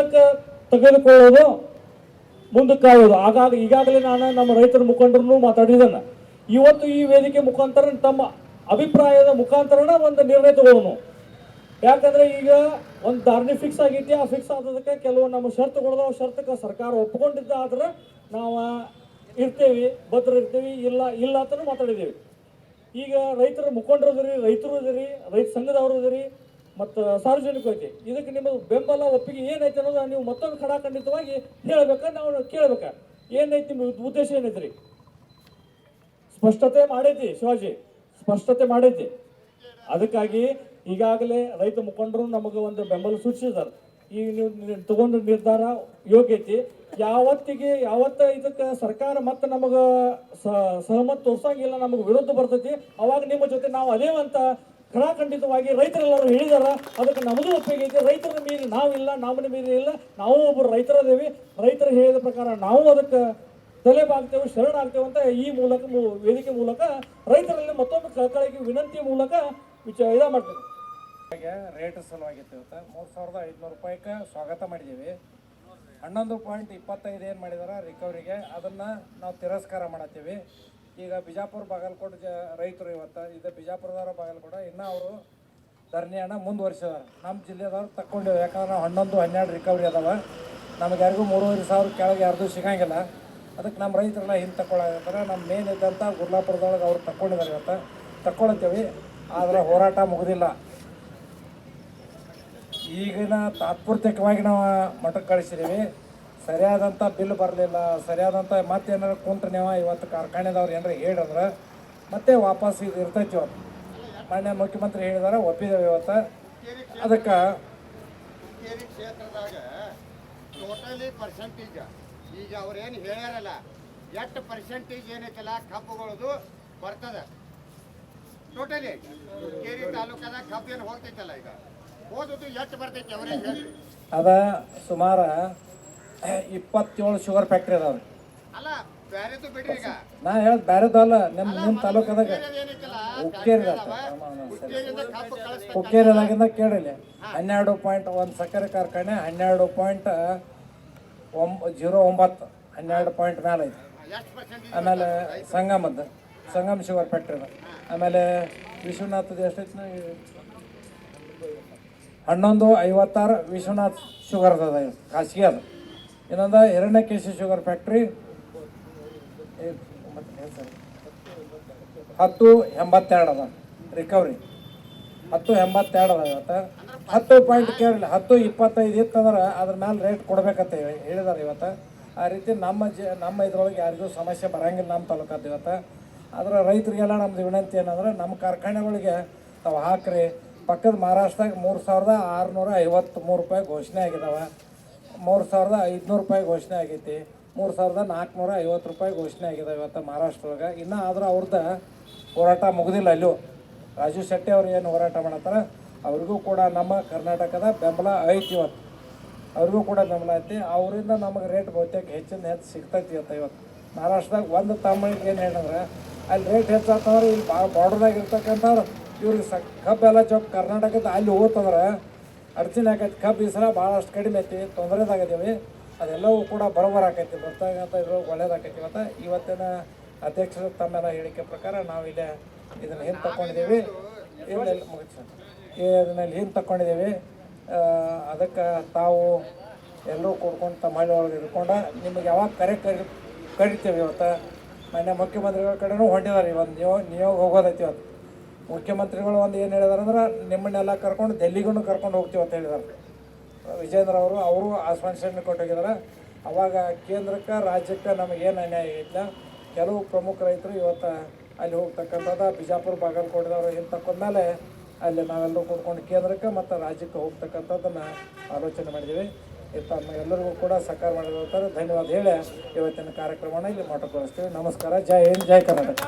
ಹಿಂದಕ್ಕೆ ತೆಗೆದುಕೊಳ್ಳೋದು ಮುಂದಕ್ಕೆ ಕಾಯೋದು ಆಗಾಗ ಈಗಾಗಲೇ ನಾನು ನಮ್ಮ ರೈತರ ಮುಖಂಡರನ್ನು ಮಾತಾಡಿದ್ದೇನೆ. ಇವತ್ತು ಈ ವೇದಿಕೆ ಮುಖಾಂತರ ತಮ್ಮ ಅಭಿಪ್ರಾಯದ ಮುಖಾಂತರನ ಒಂದು ನಿರ್ಣಯ ತಗೊಳ್ಳೋನು. ಯಾಕಂದ್ರೆ ಈಗ ಒಂದು ಧಾರಣೆ ಫಿಕ್ಸ್ ಆಗೈತಿ ಆ ಫಿಕ್ಸ್ ಆದದಕ್ಕೆ ಕೆಲವು ನಮ್ಮ ಷರತ್ತುಗಳದ ಷರತ್ತಕ್ಕೆ ಸರ್ಕಾರ ಒಪ್ಕೊಂಡಿದ್ದ ಆದ್ರೆ ನಾವು ಇರ್ತೇವೆ, ಭದ್ರ ಇರ್ತೀವಿ, ಇಲ್ಲ ಇಲ್ಲ ಅಂತಲೂ ಮಾತಾಡಿದ್ದೇವೆ. ಈಗ ರೈತರ ಮುಖಂಡರು ರೈತರು ಇದರಿ, ರೈತ ಸಂಘದವರು ಇದರಿ ಮತ್ತು ಸಾರ್ವಜನಿಕ ಐತಿ ಇದಕ್ಕೆ ನಿಮ್ಮ ಬೆಂಬಲ, ಒಪ್ಪಿಗೆ ಏನೈತೆ ಅನ್ನೋದು ನೀವು ಮತ್ತೊಂದು ಖಡಾಖಂಡಿತವಾಗಿ ಹೇಳ್ಬೇಕಾ, ನಾವು ಕೇಳ್ಬೇಕ. ಏನೈತಿ ನಿಮ್ಮ ಉದ್ದೇಶ ಏನೈತ್ರಿ? ಸ್ಪಷ್ಟತೆ ಮಾಡೈತಿ ಶಿವಾಜಿ, ಸ್ಪಷ್ಟತೆ ಮಾಡೈತಿ. ಅದಕ್ಕಾಗಿ ಈಗಾಗಲೇ ರೈತ ಮುಖಂಡರು ನಮಗೆ ಒಂದು ಬೆಂಬಲ ಸೂಚಿಸಿದ್ದಾರೆ ಈಗ ನೀವು ನೀವು ತಗೊಂಡ ನಿರ್ಧಾರ ಯೋಗ್ಯ ಐತಿ. ಯಾವತ್ತಿಗೆ, ಯಾವತ್ತ ಇದಕ್ಕೆ ಸರ್ಕಾರ ಮತ್ತೆ ನಮಗೆ ಸಹಮತ ತೋರ್ಸಂಗಿಲ್ಲ, ನಮಗೆ ವಿರೋಧ ಬರ್ತೈತಿ. ಅವಾಗ ನಿಮ್ಮ ಜೊತೆ ನಾವು ಅದೇವಂತ ಖಡಾಖಂಡಿತವಾಗಿ ರೈತರೆಲ್ಲರೂ ಹೇಳಿದಾರ, ಅದಕ್ಕೆ ನಮಗೂ ಒಪ್ಪಿಗೆ ಐತಿ. ರೈತರ ಮೀರಿ ನಾವಿಲ್ಲ, ನಮ್ಮನ ಮೀರಿ ಇಲ್ಲ. ನಾವು ಒಬ್ಬರು ರೈತರದೇವಿ ರೈತರು ಹೇಳಿದ ಪ್ರಕಾರ ನಾವು ಅದಕ್ಕೆ ತಲೆ ಬಾಗ್ತೇವೆ ಶರಣಾಗ್ತೇವೆ ಅಂತ ಈ ಮೂಲಕ ವೇದಿಕೆ ಮೂಲಕ ರೈತರಲ್ಲಿ ಮತ್ತೊಂದು ಕಳಕಳಿಗೆ ವಿನಂತಿ ಮೂಲಕ ವಿಚಾರ ಇದ ಮಾಡ್ತೇವೆ. ರೇಟ್ ಸಲುವಾಗಿತ್ತು ಇವತ್ತು. ಮೂರು ಸಾವಿರದ ಐದುನೂರು ರೂಪಾಯಿಗೆ ಸ್ವಾಗತ ಮಾಡಿದ್ದೀವಿ. ಹನ್ನೊಂದು ಪಾಯಿಂಟ್ ಇಪ್ಪತ್ತೈದು ಏನು ಮಾಡಿದಾರ ರಿಕವರಿಗೆ ಅದನ್ನು ನಾವು ತಿರಸ್ಕಾರ ಮಾಡತ್ತೀವಿ. ಈಗ ಬಿಜಾಪುರ ಬಾಗಲಕೋಟೆ ಜ ರೈತರು ಇವತ್ತು, ಇದು ಬಿಜಾಪುರದವ್ರ ಬಾಗಲಕೋಟೆ ಇನ್ನೂ ಅವರು ಧರಣಿಯನ್ನು ಮುಂದುವರಿಸಿದಾರೆ. ನಮ್ಮ ಜಿಲ್ಲೆದವ್ರು ತಕ್ಕೊಂಡೇವೆ, ಯಾಕಂದ್ರೆ ನಾವು ಹನ್ನೊಂದು, ಹನ್ನೆರಡು ರಿಕವರಿ ಅದಾವೆ. ನಮಗೆ ಯಾರಿಗೂ ಮೂರುವರೆ ಸಾವಿರ ಕೆಳಗೆ ಯಾರ್ದು ಸಿಗಂಗಿಲ್ಲ. ಅದಕ್ಕೆ ನಮ್ಮ ರೈತರೆಲ್ಲ ಹಿಂದೆ ತಗೊಳ್ಳಾಗತ್ತಾರೆ ನಮ್ಮ ಮೇನ್ ಇದ್ದಂಥ ಗುರ್ಲಾಪುರದೊಳಗೆ ಅವ್ರು ತಕ್ಕೊಂಡಿದ್ದಾರೆ ಇವತ್ತು. ತಕ್ಕೊಳತ್ತೀವಿ, ಆದರೆ ಹೋರಾಟ ಮುಗಿದಿಲ್ಲ. ಈಗಿನ ತಾತ್ಪೂರ್ತಿಕವಾಗಿ ನಾವು ಮಠಕ್ಕೆ ಕಳಿಸಿದ್ದೀವಿ ಸರಿಯಾದಂಥ ಬಿಲ್ ಬರಲಿಲ್ಲ ಸರಿಯಾದಂಥ ಮತ್ತೇನಾರು ಕುಂತ್ರೆ ನೀವು ಇವತ್ತು ಕಾರ್ಖಾನೆದವ್ರು ಏನಾರ ಹೇಳಿದ್ರೆ ಮತ್ತೆ ವಾಪಸ್ ಇದು ಇರ್ತೈತಿ ಅವ್ರು. ಮಾನ್ಯ ಮುಖ್ಯಮಂತ್ರಿ ಹೇಳಿದಾರೆ ಒಪ್ಪಿದ್ದೇವೆ ಇವತ್ತು. ಅದಕ್ಕೆ ಕ್ಷೇತ್ರದಾಗ ಟೋಟಲಿ ಪರ್ಸೆಂಟೇಜ್ ಈಗ ಅವ್ರೇನು ಹೇಳ್ಯಾರಲ್ಲ ಎಷ್ಟು ಪರ್ಸೆಂಟೇಜ್ ಏನೈತಲ್ಲ ಕಬ್ಬುಗಳದು ಬರ್ತದೆ. ಟೋಟಲಿ ಕೇರಿ ತಾಲೂಕದಾಗ ಕಬ್ಬು ಏನು ಹೋಗ್ತೈತಲ್ಲ ಈಗ. ಹೋದದ್ದು ಎಷ್ಟು ಬರ್ತೈತಿ ಅವರೇ ಅದ ಸುಮಾರು ಇಪ್ಪತ್ತೇಳು ಶುಗರ್ ಫ್ಯಾಕ್ಟ್ರಿ ಅದಾವೆ ಅಲ್ಲ ಬ್ಯಾರೆದು ಬಿಡ್ರಿ ಈಗ. ನಾ ಹೇಳೋದು ಬೇರೆದಲ್ಲ ನಿಮ್ಮ ನಿಮ್ಮ ತಾಲೂಕದಾಗ. ಹುಕ್ಕೇರಿದು ಏನೈತಲ್ಲ ಹುಕ್ಕೇರಿ factory ಅದಾವ, ಹುಕ್ಕೇರಿಯಿಂದ ಕಬ್ಬು ಕಳಿಸ್ತಾರೆ ಹುಕ್ಕೇರಿದಾಗಿಂದ ಕೇಳಿಲ್ಲ ಹನ್ನೆರಡು ಪಾಯಿಂಟ್ ಒಂದು ಸಕ್ಕರೆ ಕಾರ್ಖಾನೆ ಹನ್ನೆರಡು ಪಾಯಿಂಟ್ ಒಂಬ ಜೀರೋ ಒಂಬತ್ತು. ಹನ್ನೆರಡು ಪಾಯಿಂಟ್ ಮೇಲೆ ಐತಿ. ಆಮೇಲೆ ಸಂಗಮದ ಸಂಗಮ್ ಶುಗರ್ ಫ್ಯಾಕ್ಟ್ರಿ ಅದ. ಆಮೇಲೆ ವಿಶ್ವನಾಥದ ಎಷ್ಟೈತಿ ಹನ್ನೊಂದು ಐವತ್ತಾರು ವಿಶ್ವನಾಥ್ ಶುಗರ್ ಅದ ಖಾಸಗಿ ಅದು. ಇನ್ನೊಂದು ಸಿ ಶುಗರ್ ಫ್ಯಾಕ್ಟ್ರಿ ಹತ್ತು ಎಂಬತ್ತೆರಡು ಅದ. ರಿಕವರಿ ಹತ್ತು ಎಂಬತ್ತೆರಡು ಅದ ಇವತ್ತು. ಹತ್ತು ಪಾಯಿಂಟ್ ಕೇಳಿಲ್ಲ, ಹತ್ತು ಇಪ್ಪತ್ತೈದು ಇತ್ತಂದ್ರೆ ಅದ್ರ ಮೇಲೆ ರೇಟ್ ಕೊಡ್ಬೇಕಂತ ಹೇಳಿ, ಹೇಳಿದಾರೆ ಇವತ್ತು. ಆ ರೀತಿ ನಮ್ಮ ಜ, ನಮ್ಮ ಇದ್ರೊಳಗೆ ಯಾರಿಗೂ ಸಮಸ್ಯೆ ಬರಂಗಿಲ್ಲ ನಮ್ಮ ತಾಲೂಕದ್ದು ಇವತ್ತು. ಆದ್ರೆ ರೈತರಿಗೆಲ್ಲ ನಮ್ದು ವಿನಂತಿ ಏನಂದ್ರೆ ನಮ್ಮ ಕಾರ್ಖಾನೆಗಳಿಗೆ ತಾವು ಹಾಕ್ರಿ. ಪಕ್ಕದ ಮಹಾರಾಷ್ಟ್ರದಾಗ ಮೂರು ಸಾವಿರದ ಆರುನೂರ ಐವತ್ತು ಮೂರು ರೂಪಾಯಿ ಘೋಷಣೆ ಆಗಿದಾವೆ. ಮೂರು ಸಾವಿರದ ಐದುನೂರು ರೂಪಾಯಿ ಘೋಷಣೆ ಆಗೈತಿ. ಮೂರು ಸಾವಿರದ ನಾಲ್ಕುನೂರ ಐವತ್ತು ರೂಪಾಯಿ ಘೋಷಣೆ ಆಗಿದೆ ಇವತ್ತು ಮಹಾರಾಷ್ಟ್ರದಾಗ ಇನ್ನೂ ಆದ್ರೆ ಅವ್ರದ್ದು ಹೋರಾಟ ಮುಗಿದಿಲ್ಲ ಅಲ್ಲೂ. ರಾಜು ಶೆಟ್ಟಿ ಅವ್ರು ಏನು ಹೋರಾಟ ಮಾಡತ್ತಾರ? ಅವ್ರಿಗೂ ಕೂಡ ನಮ್ಮ ಕರ್ನಾಟಕದ ಬೆಂಬಲ ಐತಿ ಇವತ್ತು. ಅವ್ರಿಗೂ ಕೂಡ ಬೆಂಬಲ ಐತಿ. ಅವರಿಂದ ನಮಗೆ ರೇಟ್ ಬಹುತೇಕ ಹೆಚ್ಚಿನ ಹೆಚ್ಚು ಸಿಗ್ತೈತಿ ಇವತ್ತು ಇವತ್ತು. ಮಹಾರಾಷ್ಟ್ರದಾಗ ಒಂದು ತಮಿಳಿಗೆ ಏನು ಹೇಳಿದ್ರೆ, ಅಲ್ಲಿ ರೇಟ್ ಹೆಚ್ಚಾತಂದ್ರೆ ಇಲ್ಲಿ ಬಾ ಬಾರ್ಡರ್ದಾಗ ಇರ್ತಕ್ಕಂಥವ್ರು ಇವ್ರಿಗೆ ಸ ಕಬ್ಬೆಲ್ಲ ಚೌಕ್ ಕರ್ನಾಟಕದ ಅಲ್ಲಿ ಹೋತಂದ್ರೆ ಅಡಚಣೆ ಆಕೈತಿ ಕಬ್ಬು ಈ ಸಲ ಭಾಳಷ್ಟು ಕಡಿಮೆ ಐತಿ, ತೊಂದರೆದಾಗದೀವಿ. ಅದೆಲ್ಲವೂ ಕೂಡ ಬರೋಬರ ಆಕೈತಿ. ಬರ್ತಾಗಂತ ಇದ್ರೊಳಗೆ ಒಳ್ಳೇದಾಕೈತಿ ಇವತ್ತು. ಇವತ್ತಿನ ಅಧ್ಯಕ್ಷರ ತಮ್ಮೆಲ್ಲ ಹೇಳಿಕೆ ಪ್ರಕಾರ ನಾವು ಇಲ್ಲೇ ಇದನ್ನು ಹಿಂದೆ ತಗೊಂಡಿದ್ದೀವಿ ಇದನ್ನೆಲ್ಲ ಮುಗಿಸಿ ಹಿಂದೆ ತಗೊಂಡಿದ್ದೀವಿ ಅದಕ್ಕೆ ತಾವು ಎಲ್ಲರೂ ಕೂಡ್ಕೊಂಡು ತಮ್ಮ ಹಳ್ಳಿ ಒಳಗೆ ಇಟ್ಕೊಂಡು ನಿಮಗೆ ಯಾವಾಗ ಕರೆ ಕರಿ, ಕರಿತೇವೆ ಇವತ್ತು? ಮಾನ್ಯ ಮುಖ್ಯಮಂತ್ರಿಗಳ ಕಡೆನೂ ಹೊಂಟಿದ್ದಾರೆ ಇವತ್ತು ನೀವು ನಿಯೋಗ ಹೋಗೋದೈತಿ ಇವತ್ತು. ಮುಖ್ಯಮಂತ್ರಿಗಳು ಒಂದು ಏನು ಹೇಳಿದಾರೆ ಅಂದ್ರೆ, ನಿಮ್ಮನ್ನೆಲ್ಲ ಕರ್ಕೊಂಡು ಡೆಲ್ಲಿಗೂ ಕರ್ಕೊಂಡು ಹೋಗ್ತೀವಿ ಅಂತ ಹೇಳಿದಾರೆ. ವಿಜೇಂದ್ರ ಅವರು ಅವರು ಆಶ್ವಾಸನೆ ಕೊಟ್ಟೋಗಿದ್ದಾರೆ ಅವಾಗ ಕೇಂದ್ರಕ್ಕೆ, ರಾಜ್ಯಕ್ಕೆ ನಮಗೇನು ಅನ್ಯಾಯ ಇಲ್ಲ. ಕೆಲವು ಪ್ರಮುಖ ರೈತರು ಇವತ್ತು ಅಲ್ಲಿ ಹೋಗ್ತಕ್ಕಂಥದ್ದು ಬಿಜಾಪುರ, ಬಾಗಲಕೋಟೆದವರು ಹಿಂಗೆ ತಕ್ಕೊಂಡ್ಮೇಲೆ ಅಲ್ಲಿ ನಾವೆಲ್ಲರೂ ಕೂತ್ಕೊಂಡು ಕೇಂದ್ರಕ್ಕೆ ಮತ್ತು ರಾಜ್ಯಕ್ಕೆ ಹೋಗ್ತಕ್ಕಂಥದ್ದನ್ನು ಆಲೋಚನೆ ಮಾಡಿದ್ದೀವಿ. ಇತ್ತ ಎಲ್ಲರಿಗೂ ಕೂಡ ಸಹಕಾರ ಮಾಡಿದಂತಾರೆ ಧನ್ಯವಾದ ಹೇಳಿ ಇವತ್ತಿನ ಕಾರ್ಯಕ್ರಮವನ್ನು ಇಲ್ಲಿ ಮೊಟಕುಗೊಳಿಸ್ತೀವಿ ನಮಸ್ಕಾರ. ಜೈ ಹಿಂದ್, ಜೈ ಕರ್ನಾಟಕ.